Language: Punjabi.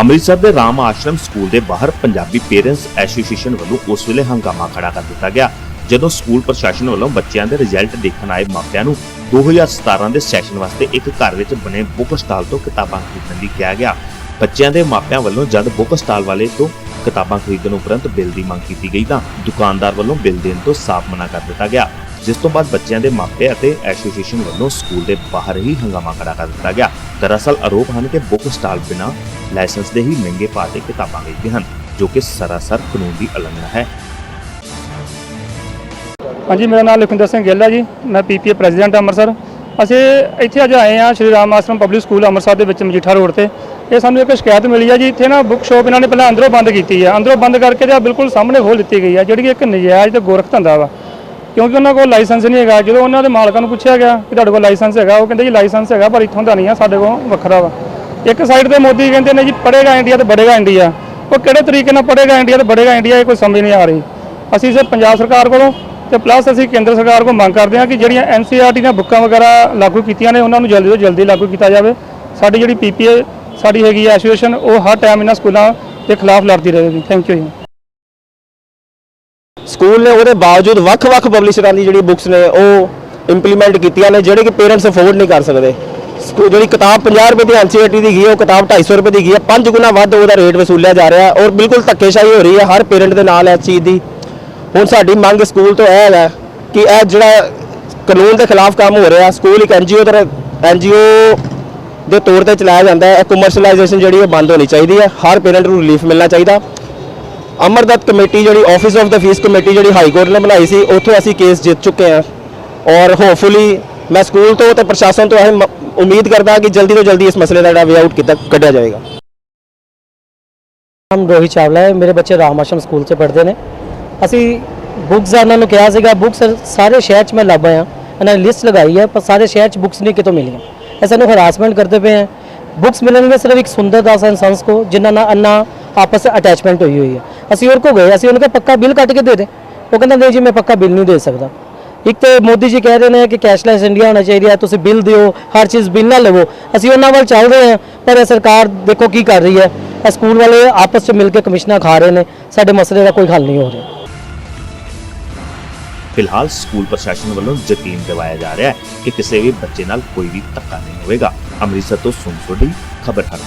ਅੰਮ੍ਰਿਤਸਰ ਦੇ ਰਾਮ ਆਸ਼ਰਮ ਸਕੂਲ ਦੇ ਬਾਹਰ ਪੰਜਾਬੀ ਪੇਰੈਂਟਸ ਐਸੋਸੀਏਸ਼ਨ ਵੱਲੋਂ ਉਸ ਵੇਲੇ ਹੰਗਾਮਾ ਖੜਾ ਕਰ ਦਿੱਤਾ ਗਿਆ, ਜਦੋਂ ਸਕੂਲ ਪ੍ਰਸ਼ਾਸਨ ਵੱਲੋਂ ਬੱਚਿਆਂ ਦੇ ਰਿਜ਼ਲਟ ਦੇਖਣ ਆਏ ਮਾਪਿਆਂ ਨੂੰ 2017 ਦੇ ਸੈਸ਼ਨ ਵਾਸਤੇ ਇੱਕ ਘਰ ਵਿੱਚ ਬਣੇ ਬੁੱਕ ਸਟਾਲ ਤੋਂ ਕਿਤਾਬਾਂ ਖਰੀਦਣ ਲਈ ਕਿਹਾ ਗਿਆ। ਬੱਚਿਆਂ ਦੇ ਮਾਪਿਆਂ ਵੱਲੋਂ ਜਦ ਬੁੱਕ ਸਟਾਲ ਵਾਲੇ ਤੋਂ ਕਿਤਾਬਾਂ ਖਰੀਦਣ ਉਪਰੰਤ ਬਿੱਲ ਦੀ ਮੰਗ ਕੀਤੀ ਗਈ ਤਾਂ ਦੁਕਾਨਦਾਰ ਵੱਲੋਂ ਬਿੱਲ ਦੇਣ ਤੋਂ ਸਾਫ਼ ਮਨਾ ਕਰ ਦਿੱਤਾ ਗਿਆ। ਜਿਸ ਤੋਂ ਬਾਅਦ ਬੱਚਿਆਂ ਦੇ ਮਾਪੇ ਅਤੇ ਐਸੋਸੀਏਸ਼ਨ ਵੱਲੋਂ ਸਕੂਲ ਦੇ ਬਾਹਰ ਹੀ ਹੰਗਾਮਾ ਖੜਾ ਕਰ ਦਿੱਤਾ ਗਿਆ। ਦਰਅਸਲ ਆਰੋਪ ਹਨ ਕਿ ਬੁੱਕ ਸਟਾਲ ਬਿਨਾਂ ਲਾਇਸੈਂਸ ਦੇ ਹੀ ਮਹਿੰਗੇ ਭਾਅ ਦੇ ਕਿਤਾਬਾਂ ਵੇਚਦੇ ਹਨ, ਜੋ ਕਿ ਸਰਾਸਰ ਕਾਨੂੰਨ ਦੀ ਉਲੰਘਣਾ ਹੈ। ਹਾਂਜੀ, ਮੇਰਾ ਨਾਮ ਲਖਵਿੰਦਰ ਸਿੰਘ ਗਿੱਲ ਹੈ ਜੀ। ਮੈਂ ਪੀਪੀਏ ਪ੍ਰੈਜ਼ੀਡੈਂਟ ਅੰਮ੍ਰਿਤਸਰ। ਅਸੀਂ ਇੱਥੇ ਅੱਜ ਆਏ ਹਾਂ ਸ਼੍ਰੀ ਰਾਮ ਆਸ਼ਰਮ ਪਬਲਿਕ ਸਕੂਲ ਅੰਮ੍ਰਿਤਸਰ ਦੇ ਵਿੱਚ ਮਜੀਠਾ ਰੋਡ ਤੇ। ਇਹ ਸਾਨੂੰ ਇੱਕ ਸ਼ਿਕਾਇਤ ਮਿਲੀ ਹੈ ਜੀ, ਇੱਥੇ ਨਾ ਬੁੱਕ ਸ਼ਾਪ ਇਹਨਾਂ ਨੇ ਪਹਿਲਾਂ ਅੰਦਰੋਂ ਬੰਦ ਕੀਤੀ ਹੈ। ਅੰਦਰੋਂ ਬੰਦ ਕਰਕੇ ਤੇ ਬਿਲਕੁਲ ਸਾਹਮਣੇ ਖੋਲ ਦਿੱਤੀ ਗਈ ਹੈ, ਜਿਹੜੀ ਕਿ ਇੱਕ ਨਜਾਇਜ਼ ਤੇ ਗੋਰਖ ਧੰਦਾ ਵਾ। ਕਿਉਂਕਿ ਉਹਨਾਂ ਕੋਲ ਲਾਇਸੈਂਸ ਨਹੀਂ ਹੈਗਾ। ਜਦੋਂ ਉਹਨਾਂ ਦੇ ਮਾਲਕਾਂ ਨੂੰ ਪੁੱਛਿਆ ਗਿਆ ਕਿ ਤੁਹਾਡੇ ਕੋਲ ਲਾਇਸੈਂਸ ਹੈਗਾ, ਉਹ ਕਹਿੰਦੇ ਜੀ ਲਾਇਸੈਂਸ ਹੈਗਾ, ਪਰ ਇੱਥੋਂ ਦਾ ਨਹੀਂ ਆ, ਸਾਡੇ ਕੋਲ ਵੱਖਰਾ ਵਾ। ਇੱਕ ਸਾਈਡ ਤੇ ਮੋਦੀ ਕਹਿੰਦੇ ਨੇ ਜੀ ਪੜੇਗਾ ਇੰਡੀਆ ਤੇ ਬੜੇਗਾ ਇੰਡੀਆ। ਉਹ ਕਿਹੜੇ ਤਰੀਕੇ ਨਾਲ ਪੜੇਗਾ ਇੰਡੀਆ ਤੇ ਬੜੇਗਾ ਇੰਡੀਆ, ਇਹ ਕੋਈ ਸਮਝ ਨਹੀਂ ਆ ਰਹੀ। ਅਸੀਂ ਸਿਰ ਪੰਜਾਬ ਸਰਕਾਰ ਕੋਲੋਂ ਤੇ ਪਲੱਸ ਅਸੀਂ ਕੇਂਦਰ ਸਰਕਾਰ ਕੋਲ ਮੰਗ ਕਰਦੇ ਹਾਂ ਕਿ ਜਿਹੜੀਆਂ ਐਨਸੀਆਰਟੀ ਦੀਆਂ ਬੁੱਕਾਂ ਵਗੈਰਾ ਲਾਗੂ ਕੀਤੀਆਂ ਨੇ, ਉਹਨਾਂ ਨੂੰ ਜਲਦੀ ਤੋਂ ਜਲਦੀ ਲਾਗੂ ਕੀਤਾ ਜਾਵੇ। ਸਾਡੀ ਜਿਹੜੀ ਪੀਪੀਏ ਸਾਡੀ ਹੈਗੀ ਐਸੋਸੀਏਸ਼ਨ ਉਹ ਹਰ ਟਾਈਮ ਇਹਨਾਂ ਸਕੂਲਾਂ ਦੇ ਖਿਲਾਫ ਲੜਦੀ ਰਹੇਗੀ। ਥੈਂਕ ਯੂ ਜੀ। ਸਕੂਲ ਨੇ ਉਹਦੇ ਬਾਵਜੂਦ ਵੱਖ-ਵੱਖ ਪਬਲਿਸ਼ਰਾਂ ਦੀ ਜਿਹੜੀ ਬੁੱਕਸ ਨੇ ਉਹ ਇੰਪਲੀਮੈਂਟ ਕੀਤੀਆਂ ਨੇ, ਜਿਹੜੇ ਕਿ ਪੇਰੈਂਟਸ ਅਫੋਰਡ ਨਹੀਂ ਕਰ ਸਕਦੇ। ਸਕੂ- ਜਿਹੜੀ ਕਿਤਾਬ 50 ਰੁਪਏ ਦੀ ਐਨਸੀਈਆਰਟੀ ਦੀ ਗਈ ਹੈ, ਉਹ ਕਿਤਾਬ 250 ਰੁਪਏ ਦੀ ਗਈ ਹੈ, ਪੰਜ ਗੁਣਾ ਵੱਧ ਉਹਦਾ ਰੇਟ ਵਸੂਲਿਆ ਜਾ ਰਿਹਾ ਔਰ ਬਿਲਕੁਲ ਧੱਕੇਸ਼ਾਹੀ ਹੋ ਰਹੀ ਹੈ ਹਰ ਪੇਰੈਂਟ ਦੇ ਨਾਲ ਇਸ ਚੀਜ਼ ਦੀ। ਹੁਣ ਸਾਡੀ ਮੰਗ ਸਕੂਲ ਤੋਂ ਇਹ ਹੈ ਕਿ ਇਹ ਜਿਹੜਾ ਕਾਨੂੰਨ ਦੇ ਖਿਲਾਫ ਕੰਮ ਹੋ ਰਿਹਾ, ਸਕੂਲ ਇੱਕ ਐਨਜੀਓ ਦਾ ਐਨਜੀਓ ਦੇ ਤੌਰ ਤੇ ਚਲਾਇਆ ਜਾਂਦਾ ਹੈ, ਇਹ ਕਮਰਸ਼ੀਅਲਾਈਜੇਸ਼ਨ ਜਿਹੜੀ ਉਹ ਬੰਦ ਹੋਣੀ ਚਾਹੀਦੀ ਹੈ, ਹਰ ਪੇਰੈਂਟ ਨੂੰ ਰਿਲੀਫ ਮਿਲਣਾ ਚਾਹੀਦਾ। ਅਮਰਦਤ ਕਮੇਟੀ ਜਿਹੜੀ ਆਫਿਸ ਆਫ ਦਾ ਫੀਸ ਕਮੇਟੀ ਜਿਹੜੀ ਹਾਈ ਕੋਰਟ ਨੇ ਬਣਾਈ ਸੀ, ਉੱਥੋਂ ਅਸੀਂ ਕੇਸ ਜਿੱਤ ਚੁੱਕੇ ਹਾਂ। ਔਰ ਹੋਪਫੁਲੀ ਮੈਂ ਸਕੂਲ ਤੋਂ ਤੇ ਪ੍ਰਸ਼ਾਸਨ ਤੋਂ ਇਹ ਉਮੀਦ ਕਰਦਾ ਕਿ ਜਲਦੀ ਤੋਂ ਜਲਦੀ ਇਸ ਮਸਲੇ ਦਾ ਜਿਹੜਾ ਵੇ ਆਊਟ ਕੀਤਾ, ਕੱਢਿਆ ਜਾਏਗਾ। ਨਾਮ ਰੋਹਿਤ ਚਾਵਲਾ ਹੈ, ਮੇਰੇ ਬੱਚੇ ਰਾਮ ਆਸ਼ਰਮ ਸਕੂਲ 'ਚ ਪੜ੍ਹਦੇ ਨੇ। ਅਸੀਂ ਬੁੱਕਸ ਦਾ ਇਹਨਾਂ ਨੂੰ ਕਿਹਾ ਸੀਗਾ ਬੁੱਕਸ ਸਾਰੇ ਸ਼ਹਿਰ 'ਚ ਮੈਂ ਲੱਭ ਆਇਆ। ਇਹਨਾਂ ਨੇ ਲਿਸਟ ਲਗਾਈ ਹੈ, ਪਰ ਸਾਰੇ ਸ਼ਹਿਰ 'ਚ ਬੁੱਕਸ ਨਹੀਂ ਕਿਤੋਂ ਮਿਲੀਆਂ। ਇਹ ਸਾਨੂੰ ਹਰਾਸਮੈਂਟ ਕਰਦੇ ਪਏ ਹੈ। ਬੁੱਕਸ ਮਿਲਣ ਵਿੱਚ ਸਿਰਫ ਇੱਕ ਸੁੰਦਰ ਦਾਸ ਇਨਸਾਨਸ ਕੋ, ਜਿਨ੍ਹਾਂ ਨਾਲ ਅੰਨਾ ਆਪਸ ਵਿੱਚ ਅਟੈਚਮੈਂਟ ਹੋਈ ਹੋਈ ਹੈ। ਅਸੀਂ ਹੋਰ ਕੋ ਗਏ, ਅਸੀਂ ਉਹਨਾਂ ਕੋ ਪੱਕਾ ਬਿੱਲ ਕੱਟ ਕੇ ਦੇ ਦੇ। ਉਹ ਕਹਿੰਦਾ, ਨਹੀਂ ਜੀ, ਮੈਂ ਪੱਕਾ ਬਿੱਲ ਨਹੀਂ ਦੇ ਸਕਦਾ। ਇੱਕ ਤੇ ਮੋਦੀ ਜੀ ਕਹਿ ਰਹੇ ਨੇ ਕਿ ਕੈਸ਼ਲੈਸ ਇੰਡੀਆ ਹੋਣਾ ਚਾਹੀਦਾ ਹੈ ਤੁਸੀਂ ਬਿੱਲ ਦਿਓ, ਹਰ ਚੀਜ਼ ਬਿੱਲ ਨਾਲ ਲਵੋ। ਅਸੀਂ ਉਹਨਾਂ ਵੱਲ ਚੱਲ ਰਹੇ ਹਾਂ, ਪਰ ਇਹ ਸਰਕਾਰ ਦੇਖੋ ਕੀ ਕਰ ਰਹੀ ਹੈ। ਇਹ ਸਕੂਲ ਵਾਲੇ ਆਪਸ ਵਿੱਚ ਮਿਲ ਕੇ ਕਮਿਸ਼ਨਾਂ ਖਾ ਰਹੇ ਨੇ, ਸਾਡੇ ਮਸਲੇ ਦਾ ਕੋਈ ਹੱਲ ਨਹੀਂ ਹੋ ਰਿਹਾ। ਫਿਲਹਾਲ ਸਕੂਲ ਪ੍ਰਸ਼ਾਸਨ ਵੱਲੋਂ ਯਕੀਨ ਦਿਵਾਇਆ ਜਾ ਰਿਹਾ ਹੈ ਕਿ ਕਿਸੇ ਵੀ ਬੱਚੇ ਨਾਲ ਕੋਈ ਵੀ ਧੱਕਾ ਨਹੀਂ ਹੋਵੇਗਾ। ਅੰਮ੍ਰਿਤਸਰ ਤੋਂ ਸੁਨ ਸੋਢੀ, ਖਬਰ ਹਰ